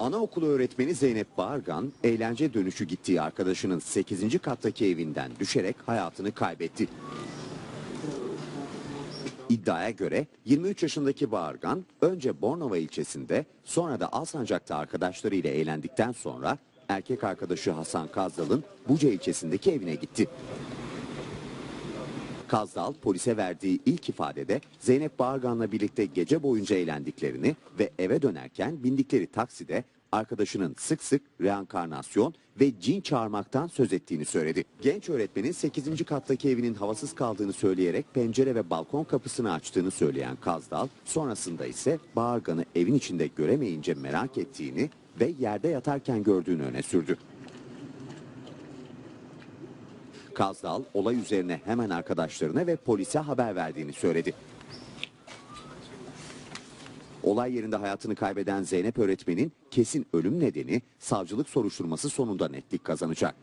Anaokulu öğretmeni Zeynep Bağırgan, eğlence dönüşü gittiği arkadaşının 8. kattaki evinden düşerek hayatını kaybetti. İddiaya göre 23 yaşındaki Bağırgan önce Bornova ilçesinde sonra da Alsancak'ta arkadaşlarıyla eğlendikten sonra erkek arkadaşı Hasan Kazdal'ın Buca ilçesindeki evine gitti. Kazdal polise verdiği ilk ifadede Zeynep Bağırgan'la birlikte gece boyunca eğlendiklerini ve eve dönerken bindikleri takside arkadaşının sık sık reenkarnasyon ve cin çağırmaktan söz ettiğini söyledi. Genç öğretmenin 8. kattaki evinin havasız kaldığını söyleyerek pencere ve balkon kapısını açtığını söyleyen Kazdal, sonrasında ise Bağırgan'ı evin içinde göremeyince merak ettiğini ve yerde yatarken gördüğünü öne sürdü. Kazdal olay üzerine hemen arkadaşlarına ve polise haber verdiğini söyledi. Olay yerinde hayatını kaybeden Zeynep öğretmenin kesin ölüm nedeni savcılık soruşturması sonunda netlik kazanacak.